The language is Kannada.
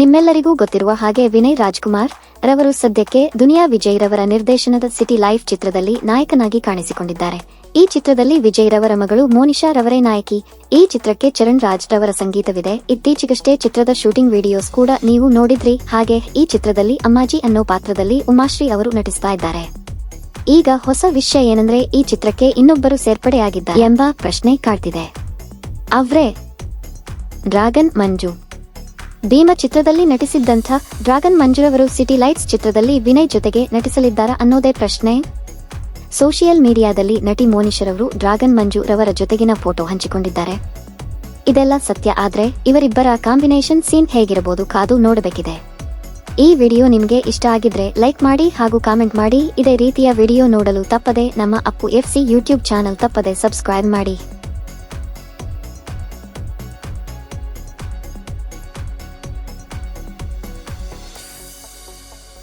ನಿಮ್ಮೆಲ್ಲರಿಗೂ ಗೊತ್ತಿರುವ ಹಾಗೆ ವಿನಯ್ ರಾಜ್ಕುಮಾರ್ ರವರು ಸದ್ಯಕ್ಕೆ ದುನಿಯಾ ವಿಜಯ್ ರವರ ನಿರ್ದೇಶನದ ಸಿಟಿ ಲೈಫ್ ಚಿತ್ರದಲ್ಲಿ ನಾಯಕನಾಗಿ ಕಾಣಿಸಿಕೊಂಡಿದ್ದಾರೆ. ಈ ಚಿತ್ರದಲ್ಲಿ ವಿಜಯ್ ರವರ ಮಗಳು ಮೋನಿಶಾ ರವರೇ ನಾಯಕಿ. ಈ ಚಿತ್ರಕ್ಕೆ ಚರಣ್ ರಾಜ್ ರವರ ಸಂಗೀತವಿದೆ. ಇತ್ತೀಚೆಗಷ್ಟೇ ಚಿತ್ರದ ಶೂಟಿಂಗ್ ವಿಡಿಯೋಸ್ ಕೂಡ ನೀವು ನೋಡಿದ್ರಿ. ಹಾಗೆ ಈ ಚಿತ್ರದಲ್ಲಿ ಅಮ್ಮಾಜಿ ಅನ್ನೋ ಪಾತ್ರದಲ್ಲಿ ಉಮಾಶ್ರೀ ಅವರು ನಟಿಸ್ತಾ ಇದ್ದಾರೆ. ಈಗ ಹೊಸ ವಿಷಯ ಏನಂದ್ರೆ ಈ ಚಿತ್ರಕ್ಕೆ ಇನ್ನೊಬ್ಬರು ಸೇರ್ಪಡೆಯಾಗಿದ್ದ ಎಂಬ ಪ್ರಶ್ನೆ ಕಾಡ್ತಿದೆ. ಅವ್ರೆ ಡ್ರಾಗನ್ ಮಂಜು. ಭೀಮ ಚಿತ್ರದಲ್ಲಿ ನಟಿಸಿದ್ದಂಥ ಡ್ರಾಗನ್ ಮಂಜುರವರು ಸಿಟಿ ಲೈಟ್ಸ್ ಚಿತ್ರದಲ್ಲಿ ವಿನಯ್ ಜೊತೆಗೆ ನಟಿಸಲಿದ್ದಾರಾ ಅನ್ನೋದೇ ಪ್ರಶ್ನೆ. ಸೋಷಿಯಲ್ ಮೀಡಿಯಾದಲ್ಲಿ ನಟಿ ಮೋನಿಶರವರು ಡ್ರಾಗನ್ ಮಂಜು ರವರ ಜೊತೆಗಿನ ಫೋಟೋ ಹಂಚಿಕೊಂಡಿದ್ದಾರೆ. ಇದೆಲ್ಲ ಸತ್ಯ ಆದ್ರೆ ಇವರಿಬ್ಬರ ಕಾಂಬಿನೇಷನ್ ಸೀನ್ ಹೇಗಿರಬಹುದು ಕಾದು ನೋಡಬೇಕಿದೆ. ಈ ವಿಡಿಯೋ ನಿಮಗೆ ಇಷ್ಟ ಆಗಿದ್ರೆ ಲೈಕ್ ಮಾಡಿ ಹಾಗೂ ಕಾಮೆಂಟ್ ಮಾಡಿ. ಇದೇ ರೀತಿಯ ವಿಡಿಯೋ ನೋಡಲು ತಪ್ಪದೆ ನಮ್ಮ ಅಪ್ಪು ಎಫ್ಸಿ ಯೂಟ್ಯೂಬ್ ಚಾನಲ್ ತಪ್ಪದೆ ಸಬ್ಸ್ಕ್ರೈಬ್ ಮಾಡಿ.